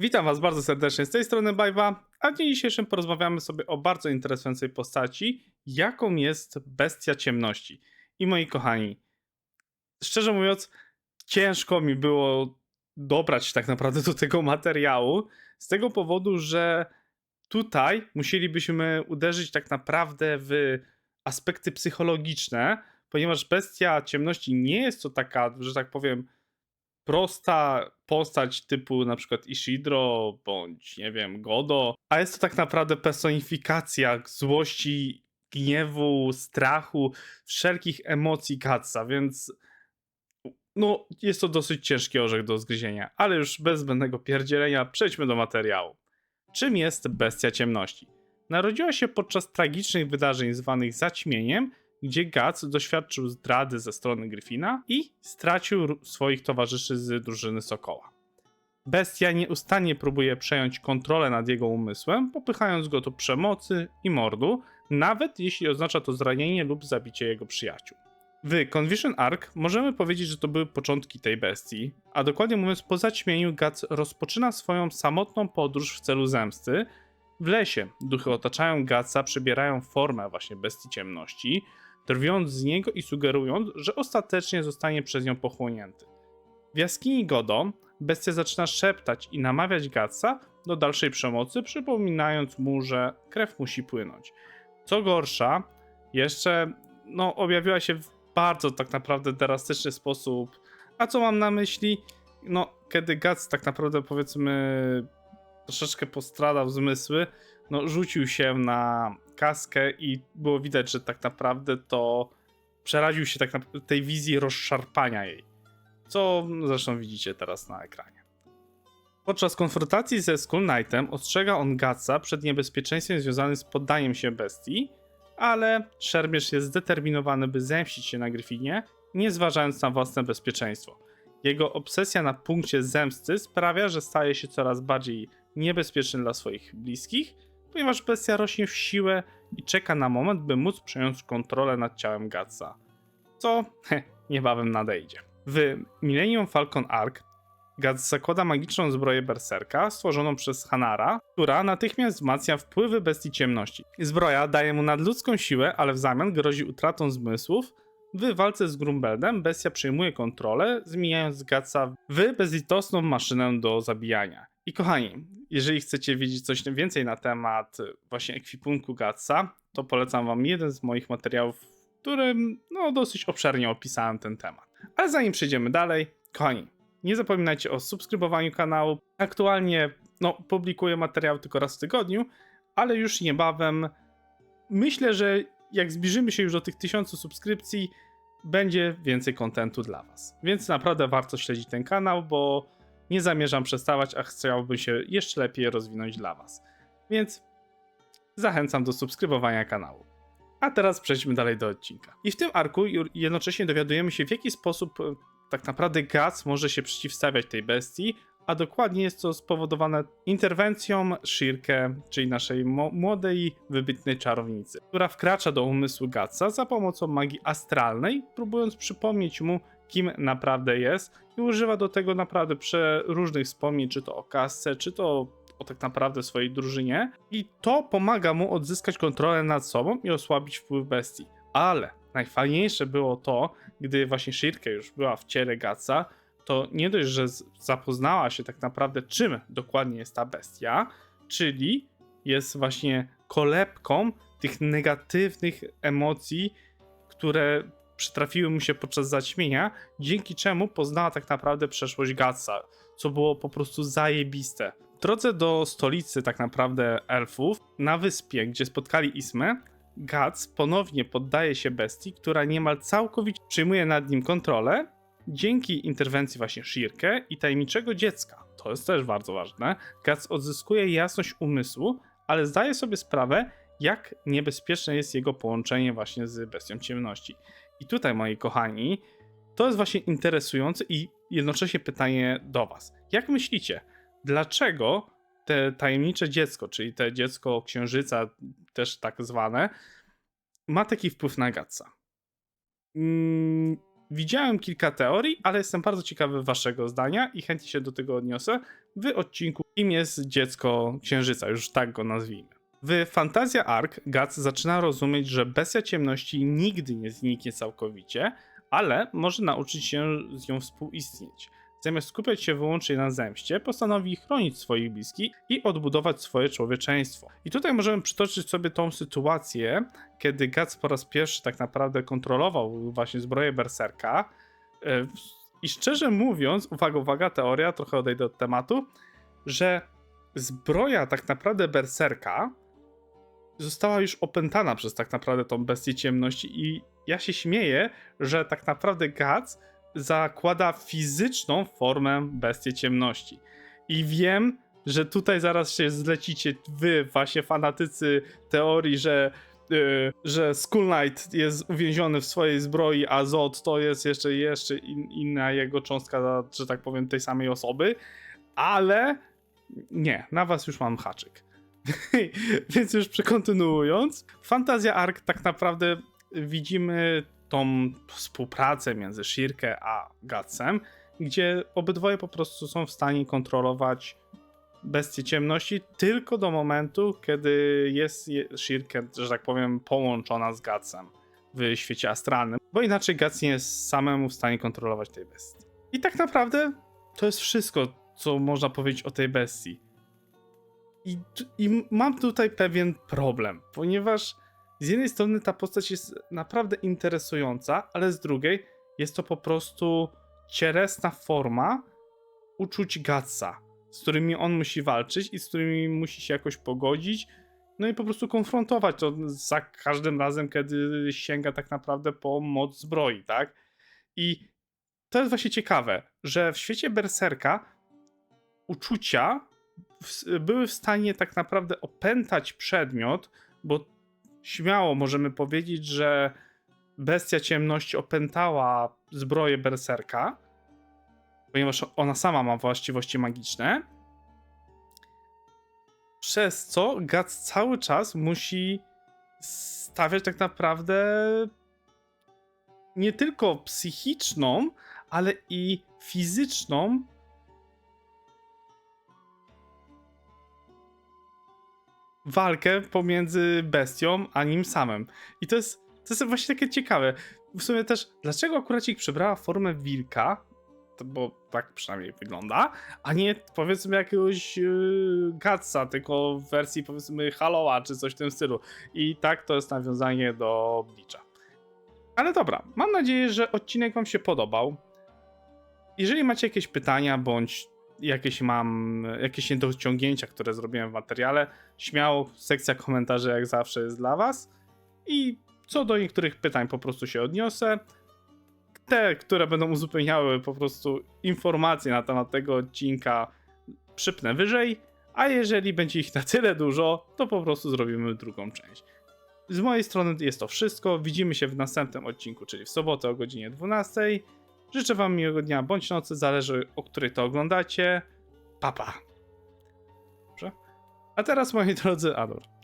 Witam Was bardzo serdecznie z tej strony Bajwa, a w dniu dzisiejszym porozmawiamy sobie o bardzo interesującej postaci, jaką jest Bestia Ciemności. I moi kochani, szczerze mówiąc, ciężko mi było dobrać tak naprawdę do tego materiału, z tego powodu, że tutaj musielibyśmy uderzyć tak naprawdę w aspekty psychologiczne, ponieważ Bestia Ciemności nie jest to taka, że tak powiem, prosta postać typu na przykład Ishidro bądź nie wiem, Godo, a jest to tak naprawdę personifikacja złości, gniewu, strachu, wszelkich emocji Katsa, więc no jest to dosyć ciężki orzech do zgryzienia, ale już bez zbędnego pierdzielenia przejdźmy do materiału. Czym jest Bestia Ciemności? Narodziła się podczas tragicznych wydarzeń zwanych zaćmieniem, gdzie Guts doświadczył zdrady ze strony Gryfina i stracił swoich towarzyszy z drużyny Sokoła. Bestia nieustannie próbuje przejąć kontrolę nad jego umysłem, popychając go do przemocy i mordu, nawet jeśli oznacza to zranienie lub zabicie jego przyjaciół. W Convision Arc możemy powiedzieć, że to były początki tej bestii, a dokładnie mówiąc, po zaćmieniu Guts rozpoczyna swoją samotną podróż w celu zemsty. W lesie duchy otaczają Gatsa, przybierają formę właśnie bestii ciemności, drwiąc z niego i sugerując, że ostatecznie zostanie przez nią pochłonięty. W jaskini Godo bestia zaczyna szeptać i namawiać Gatsa do dalszej przemocy, przypominając mu, że krew musi płynąć. Co gorsza, jeszcze no, objawiła się w bardzo tak naprawdę drastyczny sposób. A co mam na myśli? No, kiedy Gats tak naprawdę powiedzmy troszeczkę postradał zmysły, no rzucił się na kaskę i było widać, że tak naprawdę to przeraził się tak naprawdę tej wizji rozszarpania jej. Co zresztą widzicie teraz na ekranie. Podczas konfrontacji ze Skull Knightem ostrzega on Gatsa przed niebezpieczeństwem związanym z poddaniem się bestii, ale szermierz jest zdeterminowany, by zemścić się na Gryfinie, nie zważając na własne bezpieczeństwo. Jego obsesja na punkcie zemsty sprawia, że staje się coraz bardziej niebezpieczny dla swoich bliskich, ponieważ bestia rośnie w siłę i czeka na moment, by móc przejąć kontrolę nad ciałem Gatsa. Co heh, niebawem nadejdzie. W Millennium Falcon Arc Gats zakłada magiczną zbroję berserka stworzoną przez Hanara, która natychmiast wzmacnia wpływy bestii ciemności. Zbroja daje mu nadludzką siłę, ale w zamian grozi utratą zmysłów. W walce z Grumbeldem bestia przejmuje kontrolę, zmieniając Gatsa w bezlitosną maszynę do zabijania. I kochani, jeżeli chcecie wiedzieć coś więcej na temat właśnie ekwipunku Gatsa, to polecam wam jeden z moich materiałów, w którym no, dosyć obszernie opisałem ten temat. Ale zanim przejdziemy dalej, kochani, nie zapominajcie o subskrybowaniu kanału. Aktualnie no, publikuję materiał tylko raz w tygodniu, ale już niebawem myślę, że jak zbliżymy się już do tych tysiącu subskrypcji, będzie więcej kontentu dla Was. Więc naprawdę warto śledzić ten kanał, bo nie zamierzam przestawać, a chciałbym się jeszcze lepiej rozwinąć dla Was. Więc zachęcam do subskrybowania kanału. A teraz przejdźmy dalej do odcinka. I w tym arku jednocześnie dowiadujemy się, w jaki sposób e, tak naprawdę Guts może się przeciwstawiać tej bestii, a dokładnie jest to spowodowane interwencją Shirke, czyli naszej młodej, wybitnej czarownicy, która wkracza do umysłu Gutsa za pomocą magii astralnej, próbując przypomnieć mu, kim naprawdę jest i używa do tego naprawdę przeróżnych wspomnień, czy to o kasce, czy to o tak naprawdę swojej drużynie i to pomaga mu odzyskać kontrolę nad sobą i osłabić wpływ bestii. Ale najfajniejsze było to, gdy właśnie Shirke już była w ciele Gatsa, to nie dość, że zapoznała się tak naprawdę czym dokładnie jest ta bestia, czyli jest właśnie kolebką tych negatywnych emocji, które przytrafiły mu się podczas zaćmienia, dzięki czemu poznała tak naprawdę przeszłość Gatsa, co było po prostu zajebiste. W drodze do stolicy tak naprawdę elfów, na wyspie, gdzie spotkali Ismę, Guts ponownie poddaje się bestii, która niemal całkowicie przyjmuje nad nim kontrolę dzięki interwencji właśnie Shirke i tajemniczego dziecka. To jest też bardzo ważne. Guts odzyskuje jasność umysłu, ale zdaje sobie sprawę, jak niebezpieczne jest jego połączenie właśnie z bestią ciemności. I tutaj, moi kochani, to jest właśnie interesujące i jednocześnie pytanie do Was. Jak myślicie, dlaczego te tajemnicze dziecko, czyli te dziecko księżyca, też tak zwane, ma taki wpływ na Gatsa? Mm, widziałem kilka teorii, ale jestem bardzo ciekawy Waszego zdania i chętnie się do tego odniosę w odcinku Kim jest dziecko księżyca, już tak go nazwijmy. W Fantazja Ark Guts zaczyna rozumieć, że bestia ciemności nigdy nie zniknie całkowicie, ale może nauczyć się z nią współistnieć. Zamiast skupiać się wyłącznie na zemście, postanowi chronić swoich bliskich i odbudować swoje człowieczeństwo. I tutaj możemy przytoczyć sobie tą sytuację, kiedy Guts po raz pierwszy tak naprawdę kontrolował właśnie zbroję Berserka. E, I szczerze mówiąc, uwaga, uwaga, teoria, trochę odejdę od tematu, że zbroja tak naprawdę Berserka została już opętana przez tak naprawdę tą bestię ciemności i ja się śmieję, że tak naprawdę Guts zakłada fizyczną formę bestii ciemności. I wiem, że tutaj zaraz się zlecicie wy, właśnie fanatycy teorii, że, yy, że Skull Knight jest uwięziony w swojej zbroi, a Zod to jest jeszcze, jeszcze in, inna jego cząstka, że tak powiem, tej samej osoby, ale nie, na was już mam haczyk. Więc już przekontynuując, Fantazja Ark tak naprawdę widzimy tą współpracę między Shirkę a Gutsem, gdzie obydwoje po prostu są w stanie kontrolować bestię ciemności tylko do momentu, kiedy jest je- Shirkę, że tak powiem, połączona z Gutsem w świecie astralnym, bo inaczej Guts nie jest samemu w stanie kontrolować tej bestii. I tak naprawdę to jest wszystko, co można powiedzieć o tej bestii. I, I mam tutaj pewien problem, ponieważ z jednej strony ta postać jest naprawdę interesująca, ale z drugiej jest to po prostu cielesna forma uczuć Gatsa, z którymi on musi walczyć i z którymi musi się jakoś pogodzić, no i po prostu konfrontować to za każdym razem, kiedy sięga tak naprawdę po moc zbroi, tak? I to jest właśnie ciekawe, że w świecie Berserka uczucia w, były w stanie tak naprawdę opętać przedmiot, bo śmiało możemy powiedzieć, że bestia ciemności opętała zbroję berserka, ponieważ ona sama ma właściwości magiczne. Przez co Guts cały czas musi stawiać tak naprawdę nie tylko psychiczną, ale i fizyczną walkę pomiędzy bestią a nim samym. I to jest, to jest właśnie takie ciekawe. W sumie też, dlaczego akurat ich przybrała formę wilka, bo tak przynajmniej wygląda, a nie powiedzmy jakiegoś yy, Gatsa, tylko w wersji powiedzmy Haloa czy coś w tym stylu. I tak to jest nawiązanie do Bleacha. Ale dobra, mam nadzieję, że odcinek Wam się podobał. Jeżeli macie jakieś pytania bądź jakieś mam, jakieś niedociągnięcia, które zrobiłem w materiale, śmiało, sekcja komentarzy jak zawsze jest dla Was. I co do niektórych pytań po prostu się odniosę. Te, które będą uzupełniały po prostu informacje na temat tego odcinka, przypnę wyżej. A jeżeli będzie ich na tyle dużo, to po prostu zrobimy drugą część. Z mojej strony jest to wszystko. Widzimy się w następnym odcinku, czyli w sobotę o godzinie 12. Życzę Wam miłego dnia bądź nocy, zależy o której to oglądacie. Papa. Dobrze? A teraz, moi drodzy, Ador.